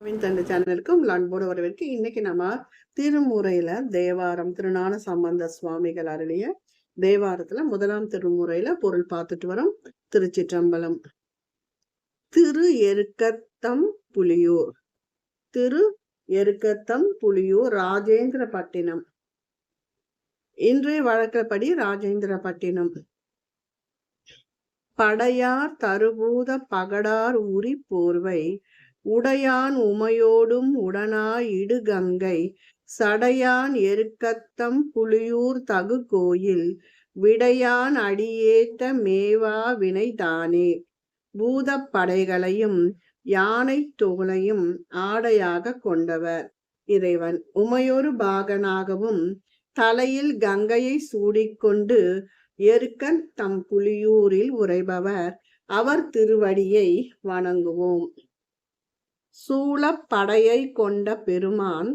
அவின் சேனலுக்கு உங்கள் அன்போடு வரவேற்கு இன்னைக்கு நம்ம திருமுறையில தேவாரம் திருநான சம்பந்த சுவாமிகள் அருளிய தேவாரத்துல முதலாம் திருமுறையில பொருள் பார்த்துட்டு வரோம். திருச்சிற்றம்பலம். திரு எருக்கத்தம் புலியூர். திரு எருக்கத்தம் புலியூர் ராஜேந்திர பட்டினம் இன்றைய வழக்கப்படி ராஜேந்திர பட்டினம் படையார் தருபூத பகடார் உரி போர்வை. உடையான் உமையோடும் உடனாய் இடுகங்கை சடையான் எருக்கத்தம் புலியூர் தகு கோயில். விடையான் அடியேத்த மேவா வினைதானே. பூதப்படைகளையும் யானை தொகுலையும் ஆடையாக கொண்டவர் இறைவன். உமையொரு பாகனாகவும் தலையில் கங்கையை சூடிக்கொண்டு எருக்கன் தம் புலியூரில் உரைபவர் அவர் திருவடியை வணங்குவோம். சூழப்படையை கொண்ட பெருமான்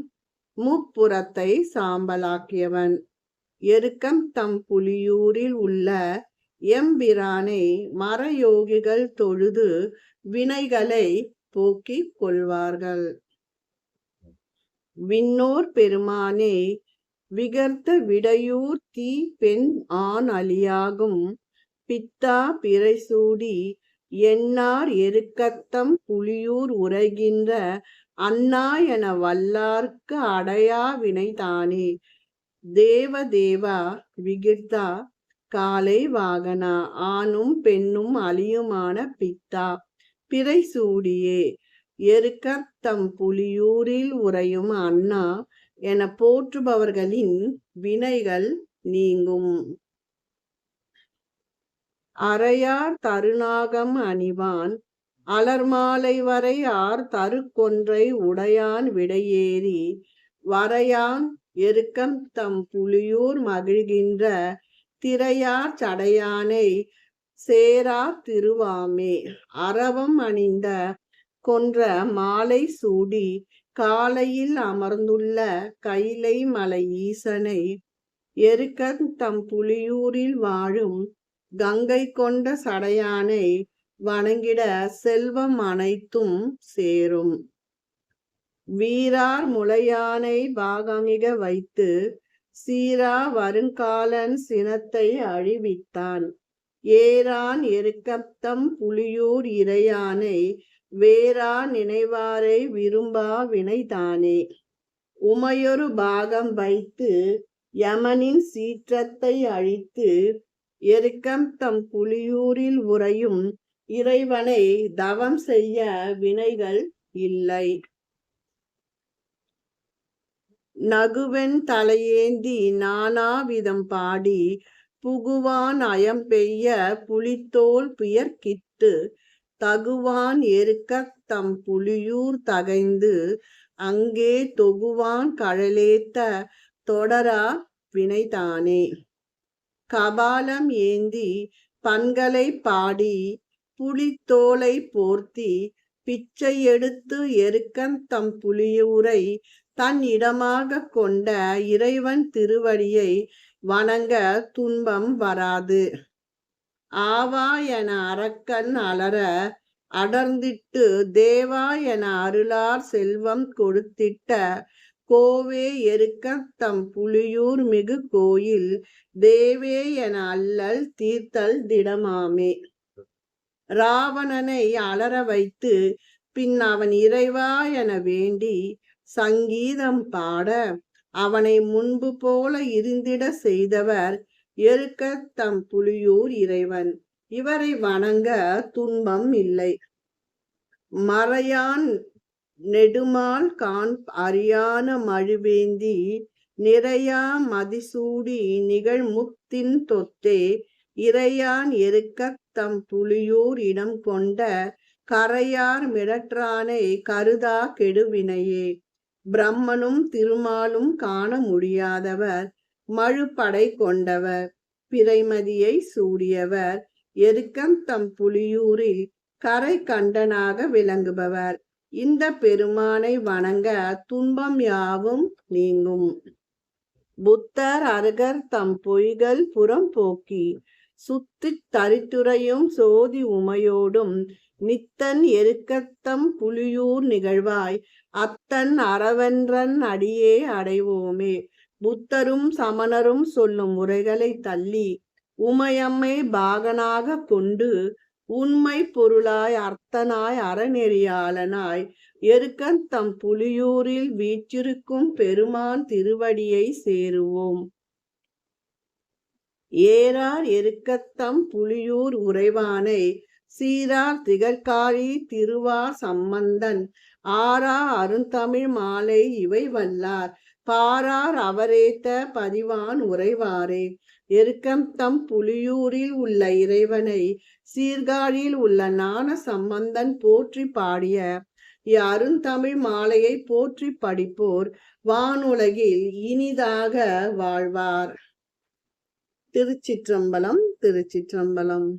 முப்புறத்தை சாம்பலாக்கியவன். எருக்கம் தம் புலியூரில் உள்ள எம்பிரானை மரயோகிகள் தொழுது வினைகளை போக்கிக் கொள்வார்கள். விண்ணோர் பெருமானே விகர்த்த விடையூர் தீ பெண் ஆண் அலியாகும் பித்தா பிறைசூடி எண்ணார் எருக்கத்தம் புலியூர் உரைகின்ற அண்ணா என வல்லார்க்கு அடையா வினைதானே. தேவ தேவா விகிர்தா காலை வாகனா. ஆணும் பெண்ணும் அழியுமான பித்தா. பிறை சூடியே. எருக்கத்தம் புலியூரில் உறையும் அண்ணா. என போற்றுபவர்களின் வினைகள் நீங்கும். அறையார் தருநாகம் அணிவான். அலர்மாலை வரை ஆர் தருக்கொன்றை உடையான் விடையேறி வரையான் எருக்கம் தம் புலியூர் மகிழ்கின்ற திரையார் சடையானை சேரா திருவாமே. அரவம் அணிந்த கொன்ற மாலை சூடி காலையில் அமர்ந்துள்ள கைலை மலை ஈசனை எருக்கன் தம் புலியூரில் வாழும் கங்கை கொண்ட சடையானை வணங்கிட செல்வம் அனைத்தும் சேரும். வீரார் முளையானை பாகமிக வைத்து சீரா வருங்காலன் சினத்தை அழிவித்தான். ஏரான் எருக்கத்தம் புலியூர் இறையானை வேரா நினைவாரை விரும்பா வினைதானே. உமையொரு பாகம் வைத்து யமனின் சீற்றத்தை அழித்து எருக்கம் தம் புலியூரில் உறையும் இறைவனை தவம் செய்ய வினைகள் இல்லை. நகுவென் தலையேந்தி நானாவிதம் பாடி புகுவான் அயம் பெய்ய புலித்தோல் புயர்க்கிட்டு தகுவான் எருக்கத் தம் புலியூர் தகைந்து அங்கே தொகுவான் கழலேத்த தொடரா வினைதானே. கபாலம் ஏந்தி பண்களை பாடி புலித்தோலை போர்த்தி பிச்சை எடுத்து எருக்கன் தம் புலியூரை தன் இடமாக கொண்ட இறைவன் திருவடியை வணங்க துன்பம் வராது. ஆவா என அரக்கன் அலற அடர்ந்திட்டு தேவா என அருளார் செல்வம் கொடுத்திட்ட கோவே எருக்க தம் புலியூர் மிகு கோயில் தேவே என அல்லல் தீர்த்தல் திடமாமே. ராவணனை அலற வைத்து பின் அவன் இறைவா என வேண்டி சங்கீதம் பாட அவனை முன்பு போல இருந்திட செய்தவர் எருக்க தம் புலியூர் இறைவன். இவரை வணங்க துன்பம் இல்லை. மறையான் நெடுமால் கான் அறியான மழுவேந்தி நிறையா மதிசூடி நிகழ்முத்தின் தொத்தே இறையான் எருக்க தம் புலியூர் இடம் கொண்ட கரையார் மிடற்றானை கருதா கெடுவினையே. பிரம்மனும் திருமாலும் காண முடியாதவர் மழுப்படை கொண்டவர் பிறைமதியை சூடியவர் எருக்கம் தம் புலியூரில் கரை கண்டனாக விளங்குபவர். இந்த பெருமானை வணங்க துன்பம் யாவும் நீங்கும். புத்தர் அருகர் தம் பொய்கள் புறம் போக்கி சுத்தித் தரித்துறையும் சோதி உமையோடும் நித்தன் எருக்கத்தம் புலியூர் நிகழ்வாய் அத்தன் அறவென்றன் அடியே அடைவோமே. புத்தரும் சமணரும் சொல்லும் முறைகளை தள்ளி உமையம்மை பாகனாக கொண்டு உண்மை பொருளாய் அர்த்தனாய் அறநெறியாளனாய் எருக்கன் தம் புலியூரில் வீற்றிருக்கும் பெருமான் திருவடியை சேருவோம். ஏறார் எருக்கத்தம் புலியூர் உறைவானை சீரார் திகழ்காரி திருவார் சம்பந்தன் ஆரா அருந்தமிழ் மாலை இவை வல்லார். பாரார் அவரேத்த பதிவான் உறைவாரே. எருக்கம் தம் புலியூரில் உள்ள இறைவனை சீர்காழியில் உள்ள ஞான சம்பந்தன் போற்றி பாடிய அருந்தமிழ் மாலையை போற்றி படிப்போர் வானுலகில் இனிதாக வாழ்வார். திருச்சிற்றம்பலம் திருச்சிற்றம்பலம்.